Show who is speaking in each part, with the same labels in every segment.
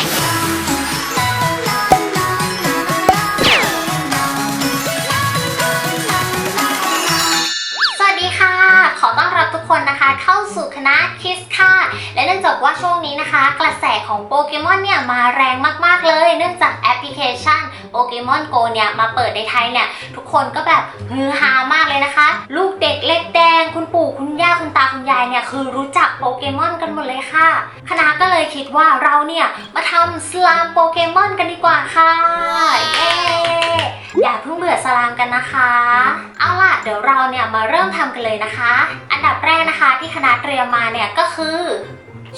Speaker 1: สวัสดีค่ะ ขอต้อนรับทุกคนนะคะ เข้าสู่คณะคิสค่ะ และเนื่องจากว่าช่วงนี้นะคะ กระแสของโปเกมอนเนี่ยมาแรงมากๆเลย เนื่องจากแอปพลิเคชัน โปเกมอนโกเนี่ยมาเปิดในไทยเนี่ยทุกคนก็แบบฮือฮามากเลยนะคะ ลูกเด็กเล็กแดง คุณปู่คุณย่าคุณตาคุณยายเนี่ยคือรู้จักโปเกมอนกันหมดเลยค่ะ คณะก็เลยคิดว่าเราเนี่ยมาทำสลามโปเกมอนกันดีกว่าค่ะเย้อย่าเพิ่งเบื่อสลามกันนะคะ เอาล่ะเดี๋ยวเราเนี่ยมาเริ่มทำกันเลยนะคะ อันดับแรกนะคะที่คณะเตรียมมาเนี่ยก็คือ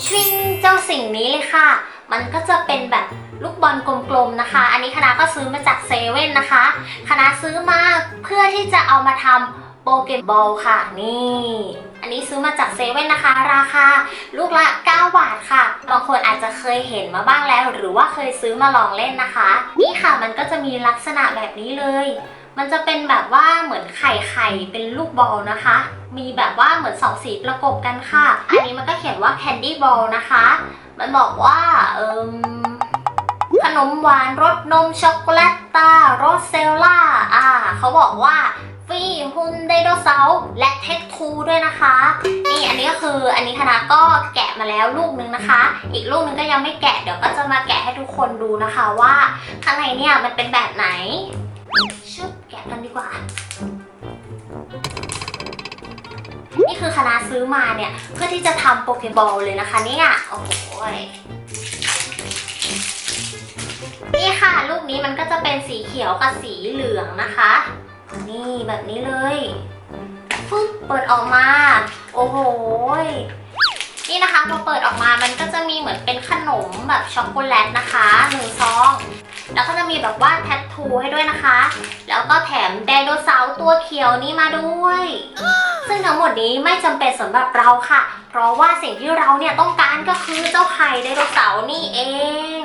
Speaker 1: ชิงเจ้าสิ่งนี้เลยค่ะ มันก็จะเป็นแบบลูกบอลกลมๆนะคะ อันนี้คณะก็ซื้อมาจากเซเว่นนะคะ คณะซื้อมาเพื่อที่จะเอามาทำโปเกมบอลค่ะ นี่ อันนี้ซื้อมาจากเซเว่นนะคะ ราคาลูกละ 9 บาทค่ะบางคนอาจจะเคยเห็นมาบ้างแล้ว หรือว่าเคยซื้อมาลองเล่นนะคะ นี่ค่ะมันก็จะมีลักษณะแบบนี้เลย มันจะเป็นแบบว่าเหมือนไข่ไข่เป็นลูกบอลนะคะ มีแบบว่าเหมือนสองสีประกบกันค่ะ อันนี้มันก็เขียนว่า candy ball นะคะ มันบอกว่าเอิมขนมหวานรสนมช็อกโกแลตตารสเซลล่าอ่าเขาบอกว่าฟรีฮุนไดโนเสาร์และเท็กทูด้วยนะคะ นี่อันนี้ก็คืออันนี้คณะก็แกะมาแล้วลูกนึงนะคะ อีกลูกนึงก็ยังไม่แกะเดี๋ยวก็จะมาแกะให้ทุกคนดูนะคะว่าข้างในเนี่ยมันเป็นแบบไหนชุบแกะกันดีกว่านี่คือคณะซื้อมาเนี่ย เพื่อที่จะทำโปเกบอลเลยนะคะเนี่ยโอ้โห ย นี่ค่ะลูกนี้มันก็จะเป็นสีเขียวกับสีเหลืองนะคะ นี่แบบนี้เลยฟึ๊บเปิดออกมา โอ้โหยนี่นะคะพอเปิดออกมามันก็จะมีเหมือนเป็นขนมแบบช็อกโกแลตนะคะหนึ่งซอง แล้วก็จะมีแบบว่าแทททูให้ด้วยนะคะ แล้วก็แถมไดโนเสาร์ตัวเขียวนี้มาด้วย ซึ่งทั้งหมดนี้ไม่จำเป็นสำหรับเราค่ะ เพราะว่าสิ่งที่เราเนี่ยต้องการก็คือเจ้าไข่ไดโนเสาร์นี่เอง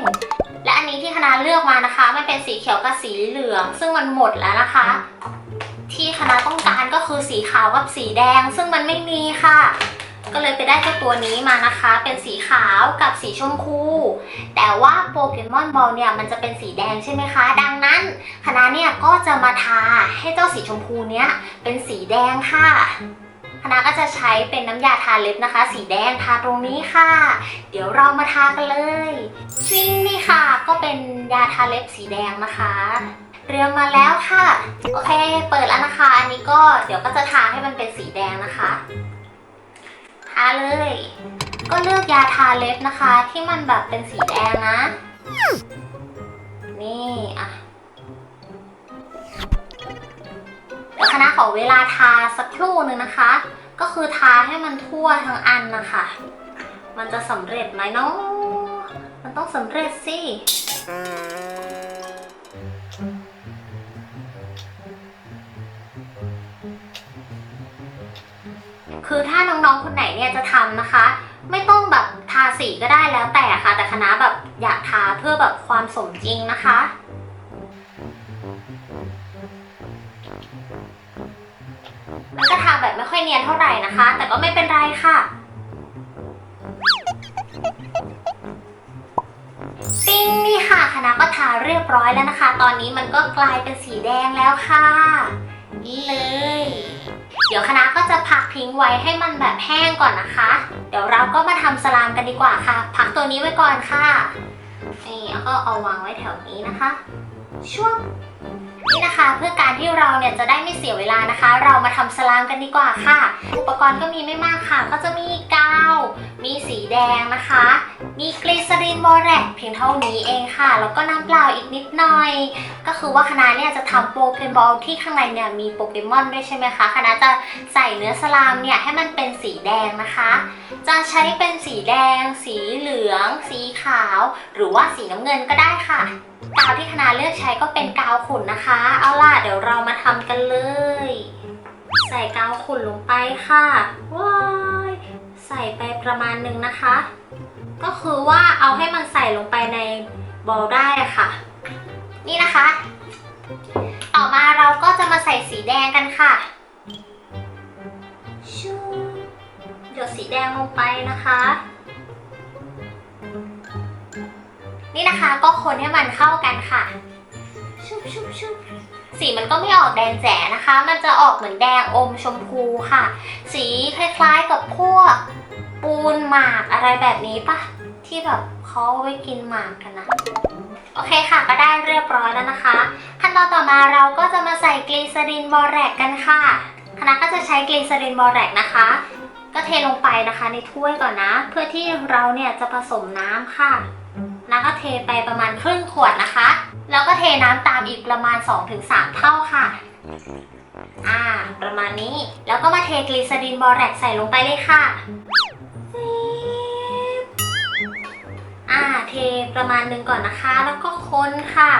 Speaker 1: และอันนี้ที่คณะเลือกมานะคะ มันเป็นสีเขียวกับสีเหลือง ซึ่งมันหมดแล้วนะคะ ที่คณะต้องการก็คือสีขาวกับสีแดง ซึ่งมันไม่มีค่ะ ก็เลยไปได้เจ้าตัวนี้มานะคะ เป็นสีขาวกับสีชมพู แต่ว่าโปเกมอนบอลเนี่ยมันจะเป็นสีแดงใช่ไหมคะ ดังนั้นคณะเนี่ยก็จะมาทาให้เจ้าสีชมพูเนี้ยเป็นสีแดงค่ะคณะก็จะใช้เป็นน้ำยาทาเล็บนะคะ สีแดงทาตรงนี้ค่ะ เดี๋ยวเรามาทากันเลยชิงนี่ค่ะ ก็เป็นยาทาเล็บสีแดงนะคะ เรียมมาแล้วค่ะ โอเค เปิดแล้วนะคะ อันนี้ก็เดี๋ยวก็จะทาให้มันเป็นสีแดงนะคะาเลย ก็เลือกยาทาเล็บนะคะ ที่มันแบบเป็นสีแดงนะ นี่อะคณะขอเวลาทาสักครู่หนึ่งนะคะ ก็คือทาให้มันทั่วทั้งอันนะคะ มันจะสำเร็จไหมเนาะมันต้องสำเร็จสิ คือถ้าน้องๆคนไหนเนี่ยจะทำนะคะ ไม่ต้องแบบทาสีก็ได้แล้วแต่ค่ะ แต่คณะแบบอยากทาเพื่อแบบความสมจริงนะคะมันก็ทาแบบไม่ค่อยเนียนเท่าไหร่นะคะ แต่ก็ไม่เป็นไรค่ะปิ้งนี่ค่ะคณะก็ทาเรียบร้อยแล้วนะคะ ตอนนี้มันก็กลายเป็นสีแดงแล้วค่ะ นี่เลย เดี๋ยวคณะก็จะพักทิ้งไว้ให้มันแบบแห้งก่อนนะคะ เดี๋ยวเราก็มาทำสลามกันดีกว่าค่ะ พักตัวนี้ไว้ก่อนค่ะ นี่แล้วก็เอาวางไว้แถวนี้นะคะช่วง นี่นะคะเพื่อการที่เราเนี่ยจะได้ไม่เสียเวลานะคะ เรามาทำสลามกันดีกว่าค่ะ อุปกรณ์ก็มีไม่มากค่ะ ก็จะมีกาว มีสีแดงนะคะ มีกลีซอรีนบอแรกเพียงเท่านี้เองค่ะ แล้วก็น้ำเปล่าอีกนิดหน่อย ก็คือว่าคณะเนี่ยจะทำโปเกมบอลที่ข้างในเนี่ยมีโปเกมอนด้วยใช่ไหมคะคณะจะใส่เนื้อสลามเนี่ยให้มันเป็นสีแดงนะคะ จะใช้เป็นสีแดง สีเหลือง สีขาว หรือว่าสีน้ำเงินก็ได้ค่ะ กาวที่คณะเลือกใช้ก็เป็นกาวขุ่นนะคะเอาล่ะ เดี๋ยวเรามาทำกันเลย ใส่กาวขุ่นลงไปค่ะ ว้าย ใส่ไปประมาณหนึ่งนะคะ ก็คือว่าเอาให้มันใส่ลงไปในบอลได้ค่ะ นี่นะคะ ต่อมาเราก็จะมาใส่สีแดงกันค่ะชูหยดสีแดงลงไปนะคะ นี่นะคะก็คนให้มันเข้ากันค่ะ ชุบชุบชุบสีมันก็ไม่ออกแดงแจ๋นะคะ มันจะออกเหมือนแดงอมชมพูค่ะ สีคล้ายๆกับพวกปูนหมากอะไรแบบนี้ปะที่แบบเขาไว้กินหมากกันนะโอเคค่ะก็ได้เรียบร้อยแล้วนะคะ ขั้นตอนต่อมาเราก็จะมาใส่กลีเซอรินบอแรกกันค่ะคณะก็จะใช้กลีเซอรินบอแรกนะคะ ก็เทลงไปนะคะในถ้วยก่อนนะ เพื่อที่เราเนี่ยจะผสมน้ำค่ะแล้วก็เทไปประมาณครึ่งขวดนะคะ แล้วก็เทน้ำตามอีกประมาณ 2-3 เท่าค่ะ อ่า ประมาณนี้ แล้วก็มาเทกลีเซอรินบอแรกใส่ลงไปเลยค่ะ อ่า เทประมาณหนึงก่อนนะคะ แล้วก็คนค่ะ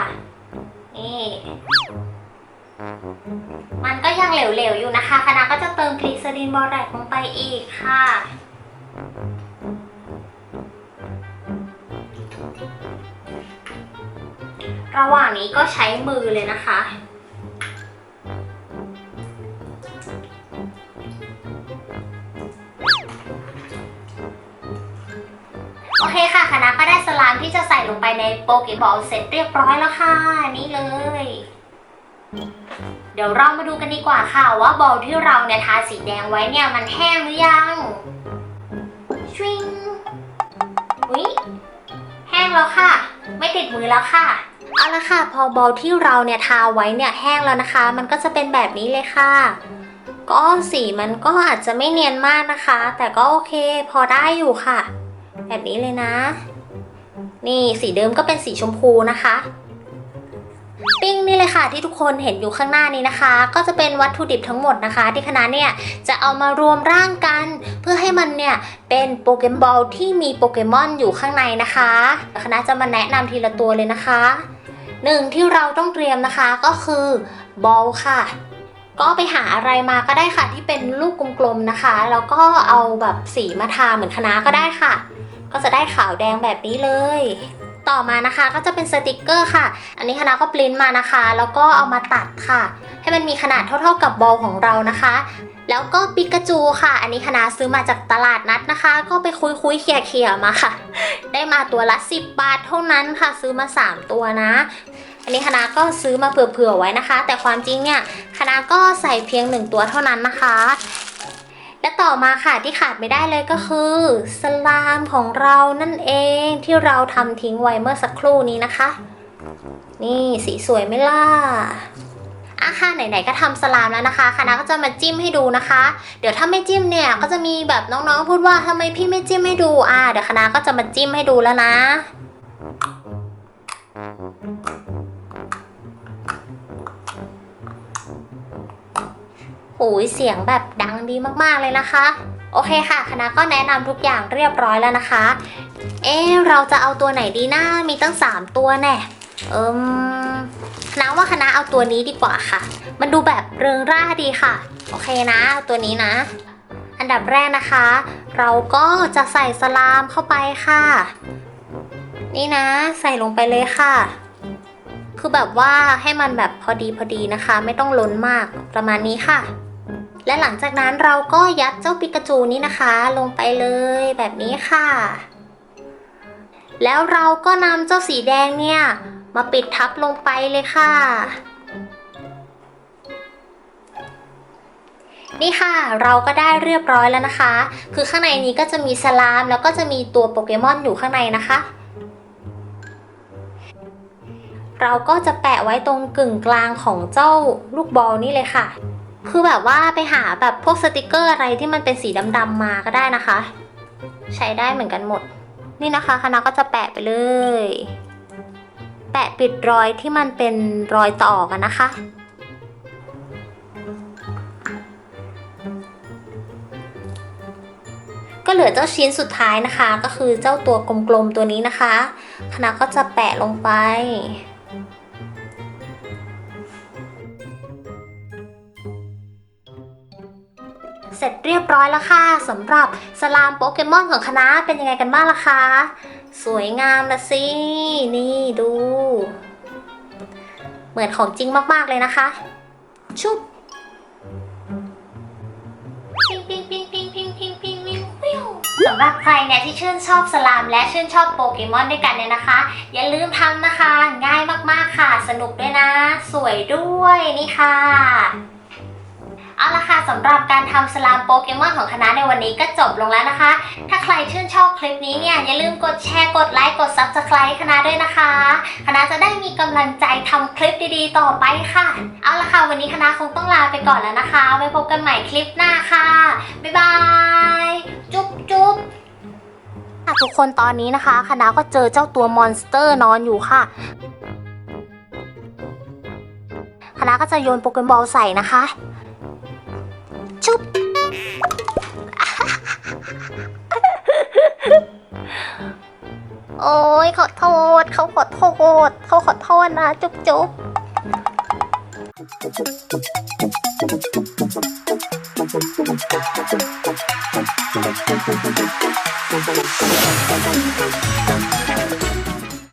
Speaker 1: นี่มันก็ยังเหลวๆอยู่นะคะ คณะก็จะเติมกลีเซอรินบอแรกลงไปอีกค่ะ ระหว่างนี้ก็ใช้มือเลยนะคะ โอเคค่ะคณะก็ได้สลามที่จะใส่ลงไปในโปเกบอลเสร็จเรียบร้อยแล้วค่ะ นี่เลย เดี๋ยวเรามาดูกันดีกว่าค่ะ ว่าบอลที่เราเนี่ยทาสีแดงไว้เนี่ยมันแห้งหรือยังชวิงอุ๊ยแห้งแล้วค่ะ ไม่ติดมือแล้วค่ะ เอาละค่ะ พอบอลที่เราเนี่ยทาไว้เนี่ยแห้งแล้วนะคะ มันก็จะเป็นแบบนี้เลยค่ะ ก็สีมันก็อาจจะไม่เนียนมากนะคะ แต่ก็โอเคพอได้อยู่ค่ะ แบบนี้เลยนะ นี่สีเดิมก็เป็นสีชมพูนะคะปิ้งนี่เลยค่ะที่ทุกคนเห็นอยู่ข้างหน้านี้นะคะ ก็จะเป็นวัตถุดิบทั้งหมดนะคะ ที่คณะเนี่ยจะเอามารวมร่างกัน เพื่อให้มันเนี่ยเป็นโปเกมบอลที่มีโปเกมอนอยู่ข้างในนะคะคณะจะมาแนะนำทีละตัวเลยนะคะ หนึ่งที่เราต้องเตรียมนะคะก็คือบอลค่ะ ก็ไปหาอะไรมาก็ได้ค่ะที่เป็นลูกกลมๆนะคะ แล้วก็เอาแบบสีมาทาเหมือนคณะก็ได้ค่ะ ก็จะได้ขาวแดงแบบนี้เลย ต่อมานะคะ ก็จะเป็นสติกเกอร์ค่ะ อันนี้คณะก็ปริ้นมานะคะ แล้วก็เอามาตัดค่ะ ให้มันมีขนาดเท่าๆกับบอลของเรานะคะ แล้วก็ปิกาจูค่ะ อันนี้คณะซื้อมาจากตลาดนัดนะคะ ก็ไปคุยคุยๆเขี่ยเขี่ยๆมาค่ะ ได้มาตัวละ 10 บาทเท่านั้นค่ะ ซื้อมา 3 ตัวนะอันนี้คณะก็ซื้อมาเผื่อๆไว้นะคะ แต่ความจริงเนี่ยคณะก็ใส่เพียงหนึ่งตัวเท่านั้นนะคะ และต่อมาค่ะที่ขาดไม่ได้เลยก็คือ สลามของเรานั่นเองที่เราทำทิ้งไว้เมื่อสักครู่นี้นะคะ นี่สีสวยไหมล่ะอาค่ะไหนๆก็ทำสลามแล้วนะคะคณะก็จะมาจิ้มให้ดูนะคะ เดี๋ยวถ้าไม่จิ้มเนี่ยก็จะมีแบบน้องๆพูดว่าทำไมพี่ไม่จิ้มให้ดูอ่าเดี๋ยวคณะก็จะมาจิ้มให้ดูแล้วนะ โอ้ยเสียงแบบดังดีมากๆเลยนะคะ โอเคค่ะ คณะก็แนะนำทุกอย่างเรียบร้อยแล้วนะคะ เอ๊เราจะเอาตัวไหนดีนะมีตั้ง 3 ตัวแน่เอิมคณะว่าคณะเอาตัวนี้ดีกว่าค่ะ มันดูแบบเริงร่าดีค่ะ โอเคนะเอาตัวนี้นะ อันดับแรกนะคะ เราก็จะใส่สลามเข้าไปค่ะ นี่นะ ใส่ลงไปเลยค่ะ คือแบบว่าให้มันแบบพอดีพอดีนะคะ ไม่ต้องล้นมากประมาณนี้ค่ะ และหลังจากนั้นเราก็ยัดเจ้าปิกาจูนี้นะคะ ลงไปเลยแบบนี้ค่ะ แล้วเราก็นำเจ้าสีแดงเนี่ยมาปิดทับลงไปเลยค่ะ นี่ค่ะเราก็ได้เรียบร้อยแล้วนะคะ คือข้างในนี้ก็จะมีสลาม แล้วก็จะมีตัวโปเกมอนอยู่ข้างในนะคะเราก็จะแปะไว้ตรงกึ่งกลางของเจ้าลูกบอลนี่เลยค่ะ คือแบบว่าไปหาแบบพวกสติกเกอร์อะไรที่มันเป็นสีดำๆมาก็ได้นะคะ ใช้ได้เหมือนกันหมด นี่นะคะคณะก็จะแปะไปเลย แปะปิดรอยที่มันเป็นรอยต่อกันนะคะก็เหลือเจ้าชิ้นสุดท้ายนะคะ ก็คือเจ้าตัวกลมๆตัวนี้นะคะ คณะก็จะแปะลงไป เสร็จเรียบร้อยแล้วค่ะสำหรับสลามโปเกมอนของคณะเป็นยังไงกันบ้างล่ะคะ สวยงามละสิ นี่ดู เหมือนของจริงมากๆเลยนะคะ ชุบปิ้งปิ้งปิ้งปิ้งปิ้งปิ้งปิ้งปิ้งปิ้วสำหรับใครเนี่ยที่ชื่นชอบสลามและชื่นชอบโปเกมอนด้วยกันเนี่ยนะคะ อย่าลืมทำนะคะ ง่ายมากๆค่ะ สนุกด้วยนะ สวยด้วยนี่ค่ะ เอาละค่ะสำหรับการทำสลามโปเกมอนของคณะในวันนี้ก็จบลงแล้วนะคะ ถ้าใครชื่นชอบคลิปนี้เนี่ยอย่าลืมกดแชร์กดไลค์กด Subscribe คณะด้วยนะคะ คณะจะได้มีกำลังใจทำคลิปดีๆ ต่อไปค่ะ เอาละค่ะวันนี้คณะคงต้องลาไปก่อนแล้วนะคะไว้พบกันใหม่คลิปหน้าค่ะ บ๊ายบาย จุ๊บจุ๊บทุกคนตอนนี้นะคะ คณะก็เจอเจ้าตัวมอนสเตอร์นอนอยู่ค่ะคณะก็จะโยนโปเกมบอลใส่นะคะ จุ๊บโอ้ยขอโทษ เขาขอโทษ เขาขอโทษนะ จุ๊บจุ๊บ
Speaker 2: Thank you.